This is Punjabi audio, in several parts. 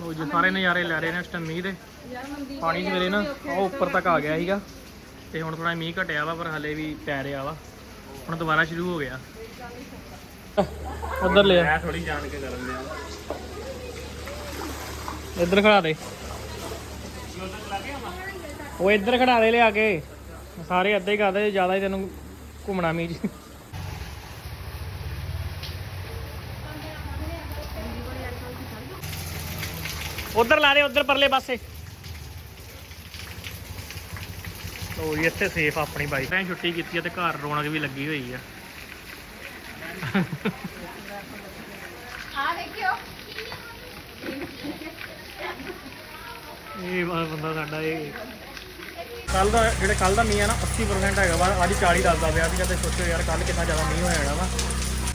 ਉਹ ਜੀ ਸਾਰੇ ਨਜ਼ਾਰੇ ਲੈ ਰਹੇ ਨੇ ਇਸ ਟਾਈਮ ਮੀਂਹ ਦੇ। ਪਾਣੀ ਸਵੇਰੇ ਨਾ ਉਹ ਉੱਪਰ ਤੱਕ ਆ ਗਿਆ ਸੀਗਾ। ਤੇ ਹੁਣ ਥੋੜਾ ਮੀਂਹ ਘਟਿਆ ਵਾ ਪਰ ਹਲੇ ਵੀ ਪੈ ਰਿਹਾ ਵਾ। ਹੁਣ ਦੁਬਾਰਾ ਸ਼ੁਰੂ ਹੋ ਗਿਆ। ਉਧਰ ਲਿਆ। ਮੈਂ ਥੋੜੀ ਜਾਣ ਕੇ ਕਰਨ ਦਿਆ ਇੱਧਰ ਖੜਾ ਦੇ। ਉਹ ਇੱਧਰ ਖੜਾ ਦੇ ਲਿਆ ਕੇ। ਸਾਰੇ ਅੱਧੇ ਹੀ ਕਰਦੇ ਜ਼ਿਆਦਾ ਹੀ ਤੈਨੂੰ ਘੁੰਮਣਾ ਮੀਂਹ ਉਧਰ ਲਾ ਦੇ ਉਧਰ ਪਰਲੇ ਪਾਸੇ। ਲੋ ਜੀ ਇੱਥੇ ਸੇਫ ਆਪਣੀ ਬਾਈਕ ਤਾਂ ਛੁੱਟੀ ਕੀਤੀ ਹੈ ਤੇ ਘਰ ਰੌਣਕ ਵੀ ਲੱਗੀ ਹੋਈ ਆ। ਆ ਦੇਖਿਓ। ਇਹ ਵਾ ਬੰਦਾ ਸਾਡਾ ਇਹ। ਕੱਲ ਦਾ ਜਿਹੜੇ ਕੱਲ ਦਾ ਮੀਂਹ ਆ ਨਾ 80% ਹੈਗਾ ਵਾ ਅੱਜ 40 ਦੱਸਦਾ ਪਿਆ ਸੀ ਤੇ ਸੋਚੋ ਯਾਰ ਕੱਲ ਕਿੰਨਾ ਜ਼ਿਆਦਾ ਮੀਂਹ ਹੋ ਜਾਣਾ ਵਾ।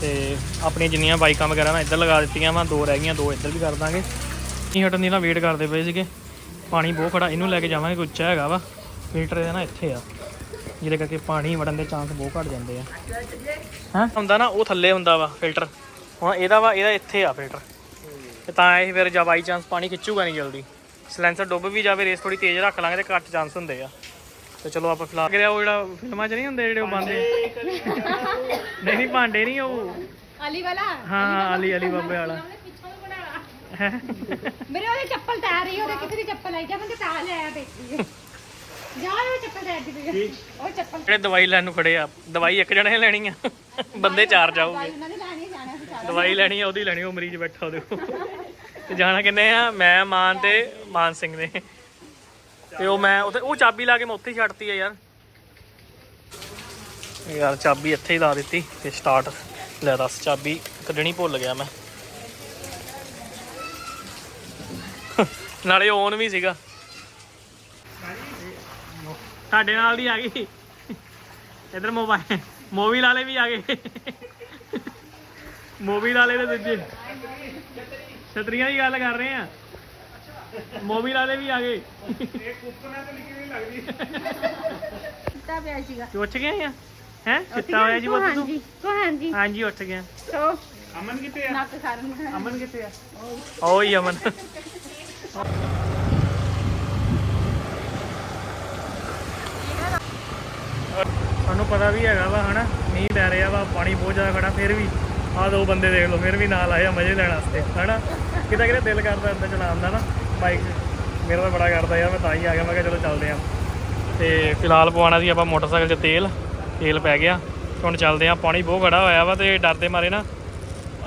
ਤੇ ਆਪਣੀਆਂ ਜਿੰਨੀਆਂ ਬਾਈਕਾਂ ਵਗੈਰਾ ਮੈਂ ਇੱਧਰ ਲਗਾ ਦਿੱਤੀਆਂ ਵਾ ਦੋ ਰਹਿ ਗਈਆਂ ਦੋ ਇੱਧਰ ਵੀ ਕਰ ਦਾਂਗੇ। ਨਹੀਂ ਹਟਣ ਦੀ ਨਾ ਵੇਟ ਕਰਦੇ ਪਏ ਸੀਗੇ। ਪਾਣੀ ਬਹੁਤ ਖੜਾ ਇਹਨੂੰ ਲੈ ਕੇ ਜਾਵਾਂਗੇ ਕੋਈ ਉੱਚਾ ਹੈਗਾ ਵਾ। ਫਿਲਟਰ ਇਹਦਾ ਨਾ ਇੱਥੇ ਆ। ਜਿਹਦੇ ਕਰਕੇ ਪਾਣੀ ਵੜਨ ਦੇ ਚਾਂਸ ਬਹੁਤ ਘਟ ਜਾਂਦੇ ਆ। ਹਾਂ? ਹੁੰਦਾ ਨਾ ਉਹ ਥੱਲੇ ਹੁੰਦਾ ਵਾ ਫਿਲਟਰ ਹੁਣ ਇਹਦਾ ਵਾ ਇਹਦਾ ਇੱਥੇ ਆ ਫਿਲਟਰ ਤੇ ਤਾਂ ਇਹ ਫਿਰ ਜਾਂ ਬਾਈ ਚਾਂਸ ਪਾਣੀ ਖਿੱਚੂਗਾ ਨਹੀਂ ਜਲਦੀ। ਸਲੈਂਸਰ ਡੁੱਬ ਵੀ ਜਾਵੇ ਰੇਸ ਥੋੜੀ ਤੇਜ਼ ਰੱਖ ਲਾਂਗੇ ਤੇ ਘੱਟ ਚਾਂਸ ਹੁੰਦੇ ਆ। ਤੇ ਚਲੋ ਆਪਾਂ ਫਿਲਹਾਲ ਕਿਰਿਆ ਉਹ ਜਿਹੜਾ ਫਿਲਮਾਂ 'ਚ ਨਹੀਂ ਹੁੰਦੇ ਜਿਹੜੇ ਉਹ ਬੰਦੇ। ਨਹੀਂ ਨਹੀਂ ਭਾਂਡੇ ਨਹੀਂ ਉਹ। ਅਲੀ ਵਾਲਾ ਹਾਂ ਅਲੀ ਅਲੀ ਬਾਬੇ ਵਾਲਾ। ਮੇਰੇ ਉਹਦੇ ਚੱਪਲ ਤਾਰ ਰਹੀ ਉਹਦੇ ਕਿੱਥੇ ਦੀ ਚੱਪਲ ਆਈ ਜਾ ਮੈਂ ਤਾਂ ਲੈ ਆ ਬੇਟੀ ਜਾ ਉਹ ਚੱਪਲ ਤਾਰ ਦੀ ਪਈ ਉਹ ਚੱਪਲ ਜਿਹੜੇ ਦਵਾਈ ਲੈਣ ਨੂੰ ਖੜੇ ਆ ਦਵਾਈ ਇੱਕ ਜਣੇ ਨੇ ਲੈਣੀ ਆ। ਬੰਦੇ ਚਾਰ ਜਾਊਗੇ ਉਹਨਾਂ ਨੇ ਲੈਣੀ ਜਾਣਾ ਸੀ ਦਵਾਈ ਲੈਣੀ ਆ ਉਹਦੀ ਲੈਣੀ ਉਹ ਮਰੀਜ਼ ਬੈਠਾ ਉਹਦੇ ਕੋਲ। ਤੇ ਜਾਣਾ ਕਿੰਨੇ ਆ? ਮੈਂ ਮਾਨ ਤੇ ਮਾਨ ਸਿੰਘ ਨੇ। ਤੇ ਉਹ ਮੈਂ ਉੱਥੇ ਉਹ ਚਾਬੀ ਲਾ ਕੇ ਮੈਂ ਉੱਥੇ ਹੀ ਛੱਡਤੀ ਆ ਯਾਰ। ਯਾਰ ਚਾਬੀ ਇੱਥੇ ਹੀ ਲਾ ਦਿੱਤੀ ਤੇ ਸਟਾਰਟ। ਲੈ ਦੱਸ ਚਾਬੀ ਕੱਢਣੀ ਭੁੱਲ ਗਿਆ ਮੈਂ। ਨਾਲੇ ਔਨ ਵੀ ਸੀਗਾ। ਤੁਹਾਡੇ ਨਾਲ ਦੀ ਆ ਗਈ। ਇਧਰ ਮੋਬਾਈਲ ਮੋਬਾਈਲ ਵਾਲੇ ਵੀ ਆ ਗਏ। ਮੋਬਾਈਲ ਵਾਲੇ ਦੇ ਦੂਜੇ। ਛਤਰੀਆਂ ਦੀ ਗੱਲ ਕਰ ਰਹੇ ਆ। ਮੋਬਾਈਲ ਵਾਲੇ ਵੀ ਆ ਗਏ। ਕਿੱਤਾ ਪਿਆ ਸੀਗਾ। ਉੱਠ ਗਏ ਆ? ਹੈ? ਕਿੱਤਾ ਹੋਇਆ ਜੀ ਬੱਤ ਤੂੰ ਹਾਂਜੀ ਹਾਂਜੀ ਹਾਂਜੀ ਉੱਠ ਗਿਆ। ਸੋ ਅਮਨ ਕਿੱਥੇ ਆ? ਨੱਕ ਸਾਰਨ ਅਮਨ ਕਿੱਥੇ ਆ? ਓਏ ਅਮਨ। ਪਤਾ ਵੀ ਹੈਗਾ ਵਾ, ਹਨਾ? ਮੀਂਹ ਪੈ ਰਿਹਾ ਵਾ, ਪਾਣੀ ਬਹੁਤ ਜ਼ਿਆਦਾ ਖੜਾ, ਫਿਰ ਵੀ ਆਹ ਦੋ ਬੰਦੇ ਦੇਖ ਲਓ, ਫਿਰ ਵੀ ਨਾਲ ਆਏ ਆ ਮਜ਼ੇ ਲੈਣ ਵਾਸਤੇ, ਹਨਾ? ਕਿਤੇ ਕਿਤੇ ਦਿਲ ਕਰਦਾ ਅੰਦਰ ਚਲਾਉਣ ਦਾ ਨਾ ਬਾਈਕ ਮੇਰਾ ਤਾਂ ਬੜਾ ਕਰਦਾ ਯਾਰ, ਮੈਂ ਤਾਂ ਹੀ ਆ ਗਿਆ, ਮੈਂ ਕਿਹਾ ਚਲੋ ਚੱਲਦੇ ਆ। ਤੇ ਫਿਲਹਾਲ ਪਵਾਉਣਾ ਸੀ ਆਪਾਂ ਮੋਟਰਸਾਈਕਲ 'ਚ ਤੇਲ ਤੇਲ ਪੈ ਗਿਆ। ਹੁਣ ਚੱਲਦੇ ਆ, ਪਾਣੀ ਬਹੁਤ ਖੜਾ ਹੋਇਆ ਵਾ ਤੇ ਡਰਦੇ ਮਾਰੇ ਨਾ,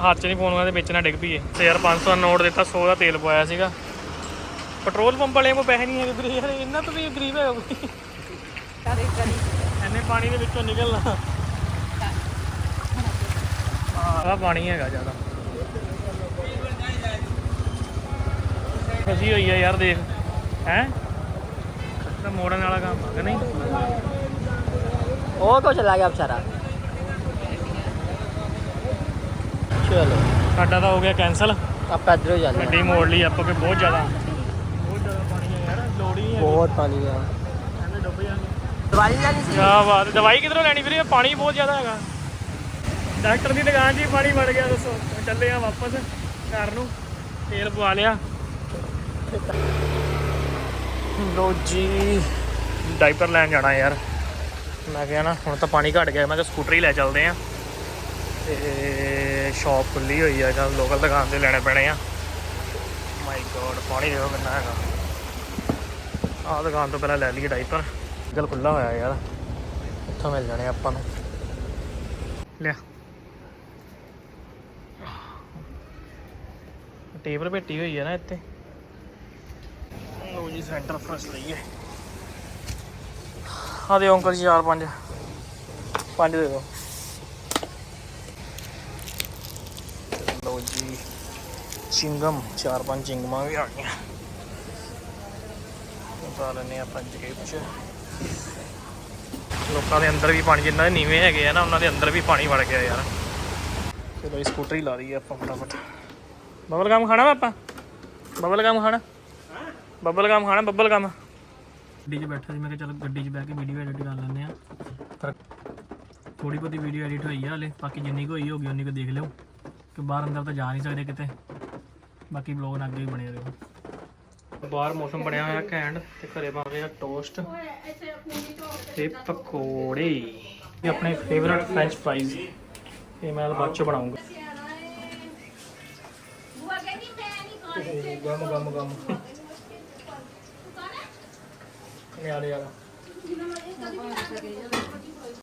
ਹੱਥ 'ਚ ਨਹੀਂ ਫੋਨ ਦੇ ਵਿੱਚ ਨਾ ਡਿੱਗ ਪਈਏ। ਤੇ ਯਾਰ 500 ਦਾ ਨੋਟ ਦਿੱਤਾ 100 ਦਾ ਤੇਲ ਪਵਾਇਆ ਸੀਗਾ। ਪੈਟਰੋਲ ਪੰਪ ਵਾਲੇ ਕੋਲ ਪੈਸੇ ਨਹੀਂ ਹੈਗੇ ਵੀਰੇ ਇਹਨਾਂ ਤੋਂ ਵੀ ਗਰੀਬ ਹੈਗਾ ਕੋਈ ਐਨੇ ਪਾਣੀ ਦੇ ਵਿੱਚੋਂ ਨਿਕਲਣਾ। ਆਹ ਪਾਣੀ ਹੈਗਾ ਜ਼ਿਆਦਾ। ਫਸੀ ਹੋਈ ਆ ਯਾਰ ਦੇਖ। ਹੈ? ਤਾਂ ਮੋੜਨ ਵਾਲਾ ਕੰਮ ਆ ਕਿ ਨਹੀਂ? ਉਹ ਕੋ ਚਲਾ ਗਿਆ ਵਿਚਾਰਾ। ਚਲੋ। ਸਾਡਾ ਤਾਂ ਹੋ ਗਿਆ ਕੈਨਸਲ ਆਪਾਂ ਇੱਧਰੋਂ ਹਾਂ। ਗੱਡੀ ਮੋੜ ਲਈ ਆਪਾਂ ਕਿ ਬਹੁਤ ਜ਼ਿਆਦਾ। ਬਹੁਤ ਜ਼ਿਆਦਾ ਪਾਣੀ ਹੈ ਯਾਰ ਲੋੜ ਹੀ ਨਹੀਂ ਹੈ ਬਹੁਤ ਪਾਣੀ ਆ। ਦਵਾਈ ਲੈਣੀ ਸੀ। ਕਿਆ ਬਾਤ ਹੈ। ਦਵਾਈ ਕਿਧਰੋਂ ਲੈਣੀ ਵੀਰੇ? ਪਾਣੀ ਬਹੁਤ ਜ਼ਿਆਦਾ ਹੈਗਾ। ਡਾਕਟਰ ਦੀ ਦੁਕਾਨ 'ਚ ਹੀ ਪਾਣੀ ਵੜ ਗਿਆ ਦੱਸੋ। ਚੱਲੇ ਆ ਵਾਪਸ ਘਰ ਨੂੰ। ਤੇਲ ਪਵਾ ਲਿਆ। ਲੋ ਜੀ ਡਾਈਪਰ ਲੈਣ ਜਾਣਾ ਯਾਰ। ਮੈਂ ਕਿਹਾ ਨਾ ਹੁਣ ਤਾਂ ਪਾਣੀ ਘਟ ਗਿਆ। ਮੈਂ ਕਿਹਾ ਸਕੂਟਰ ਹੀ ਲੈ ਚੱਲਦੇ ਆ। ਤੇ ਸ਼ਾਪ ਖੁੱਲੀ ਹੋਈ ਆ ਜਾਂ ਲੋਕਲ ਦੁਕਾਨ ਤੇ ਲੈਣੇ ਪੈਣੇ ਆ। ਮਾਈ ਗੋਡ ਪਾਣੀ ਦੇਖੋ ਕਿੰਨਾ ਹੈਗਾ। ਆਹ ਦੁਕਾਨ ਤੋਂ ਪਹਿਲਾਂ ਲੈ ਲਈਏ ਡਾਈਪਰ ਗਲ ਖੁੱਲਾ ਹੋਇਆ ਯਾਰ। ਇੱਥੋਂ ਮਿਲ ਜਾਣੇ ਆਪਾਂ ਨੂੰ। ਲਿਆ। ਟੇਬਲ ਭੇਟੀ ਹੋਈ ਹੈ ਨਾ ਇੱਥੇ। ਲੋ ਜੀ ਸੈਂਟਰ ਫਰਸ਼ ਲਈਏ ਆ ਦਿਓ ਅੰਕਲ ਜੀ ਚਾਰ ਪੰਜ। ਪੰਜ ਦੇ ਦਿਓ। ਲੋ ਜੀ, ਚਿੰਗਮ, ਚਾਰ ਪੰਜ ਚਿੰਗਮਾਂ ਵੀ ਆ ਗਈਆਂ। ਪਾ ਲੈਨੇ ਆਪਾਂ ਜੇਬ 'ਚ ਲੋਕਾਂ ਦੇ ਅੰਦਰ ਵੀ ਪਾਣੀ ਜਿੰਨਾ ਦੇ ਨੀਵੇਂ ਹੈਗੇ ਆ ਨਾ ਉਹਨਾਂ ਦੇ ਅੰਦਰ ਵੀ ਪਾਣੀ ਵੜ ਗਿਆ ਯਾਰ। ਚਲੋ ਇਹ ਸਕੂਟਰ ਹੀ ਲਾ ਦਈਏ ਆਪਾਂ ਫਟਾਫਟ। ਬਬਲ ਗਮ ਖਾਣਾ ਵਾ ਆਪਾਂ? ਬਬਲ ਗਮ ਖਾਣਾ? ਬਬਲ ਗਮ ਖਾਣਾ ਬਬਲ ਗਮ। ਗੱਡੀ 'ਚ ਬੈਠਾ ਸੀ ਮੈਂ ਕਿਹਾ ਚਲੋ ਗੱਡੀ 'ਚ ਬਹਿ ਕੇ ਵੀਡੀਓ ਐਡਿਟ ਕਰ ਲੈਂਦੇ ਆ ਪਰ ਥੋੜੀ ਬਹੁਤੀ ਵੀਡੀਓ ਐਡਿਟ ਹੋਈ ਆ ਹਲੇ ਬਾਕੀ ਜਿੰਨੀ ਕੁ ਹੋਈ ਹੋਗੀ ਉਨੀ ਕੁ ਦੇਖ ਲਿਓ। ਕਿ ਬਾਹਰ ਅੰਦਰ ਤਾਂ ਜਾ ਨਹੀਂ ਸਕਦੇ ਕਿਤੇ। ਬਾਕੀ ਬਲੌਗ ਨਾਲ ਅੱਗੇ ਵੀ ਬਣੇ ਰਹੋ। ਬਾਹਰ ਮੌਸਮ ਬਣਿਆ ਹੋਇਆ ਘੈਂਟ ਤੇ ਘਰੇ ਬਣ ਰਿਹਾ ਟੋਸਟ ਤੇ ਪਕੌੜੇ। ਇਹ ਆਪਣੇ ਫੇਵਰਟ ਫ੍ਰੈਂਚ ਫ੍ਰਾਈਜ਼ ਇਹ ਮੈਂ ਬਾਅਦ ਚ ਬਣਾਉਂਗਾ। ਗਮ ਗਮ ਗਮ। ਨਿਆਲੇ ਵਾਲਾ।